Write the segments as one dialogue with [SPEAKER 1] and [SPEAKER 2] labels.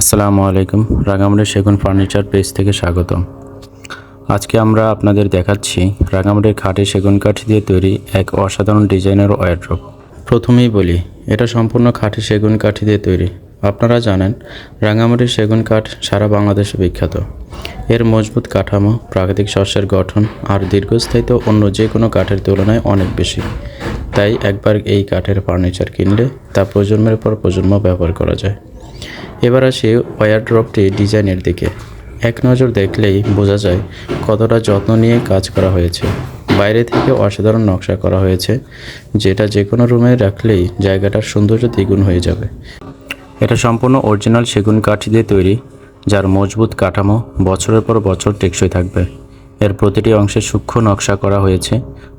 [SPEAKER 1] আসসালামু আলাইকুম রাঙামাটির সেগুন ফার্নিচার পেজ থেকে স্বাগতম। আজকে আমরা আপনাদের দেখাচ্ছি রাঙামাটির খাঁটি সেগুন কাঠ দিয়ে তৈরি এক অসাধারণ ডিজাইনের ওয়ারড্রপ প্রথমেই বলি, এটা সম্পূর্ণ খাঁটি সেগুন কাঠ দিয়ে তৈরি। আপনারা জানেন, রাঙামাটির সেগুন কাঠ সারা বাংলাদেশে বিখ্যাত। এর মজবুত কাঠামো, প্রাকৃতিক শস্যের গঠন আর দীর্ঘস্থায়িত্ব অন্য যে কোনো কাঠের তুলনায় অনেক বেশি। তাই একবার এই কাঠের ফার্নিচার কিনলে তা প্রজন্মের পর প্রজন্ম ব্যবহার করা যায়। এবার আসি ওয়ারড্রপটি ডিজাইনের দিকে। এক নজর দেখলেই বোঝা যায় কতটা যত্ন নিয়ে কাজ করা হয়েছে। বাইরে থেকে অসাধারণ নকশা করা হয়েছে, যেটা যে কোনো রুমে রাখলেই জায়গাটার সৌন্দর্য দ্বিগুণ হয়ে যাবে। এটা সম্পূর্ণ অরিজিনাল সেগুন কাঠ দিয়ে তৈরি, যার মজবুত কাঠামো বছরের পর বছর টেকসই থাকবে। এর প্রতিটি অংশে সূক্ষ্ম নকশা করা হয়েছে,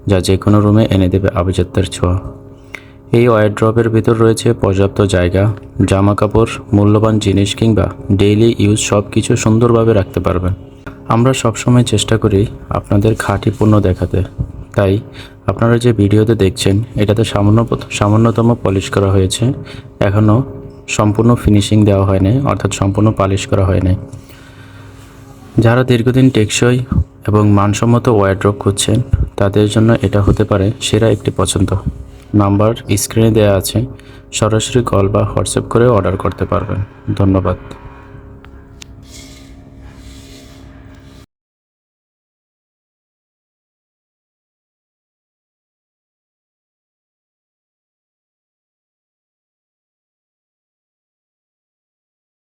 [SPEAKER 1] যা যে কোনো রুমে এনে দেবে আভিজাত্যের ছোঁয়া। এই ওয়ারড্রপের ভিতর রয়েছে পর্যাপ্ত জায়গা জামা কাপড় মূল্যবান জিনিস কিংবা ডেইলি ইউজ সব কিছু সুন্দরভাবে রাখতে পারবেন। আমরা সবসময় চেষ্টা করি আপনাদের খাঁটি পণ্য দেখাতে। তাই আপনারা যে ভিডিওতে দেখছেন, এটাতে সামান্য সামান্যতম পলিশ করা হয়েছে। এখনও সম্পূর্ণ ফিনিশিং দেওয়া হয়নি, অর্থাৎ সম্পূর্ণ পালিশ করা হয়নি। যারা দীর্ঘদিন টেকসই এবং মানসম্মত ওয়ারড্রপ খুঁজছেন, তাদের জন্য এটা হতে পারে সেরা একটি পছন্দ। নাম্বার স্ক্রিনে দেওয়া আছে। সরাসরি কল বা হোয়াটসঅ্যাপ করে অর্ডার করতে পারবেন। ধন্যবাদ।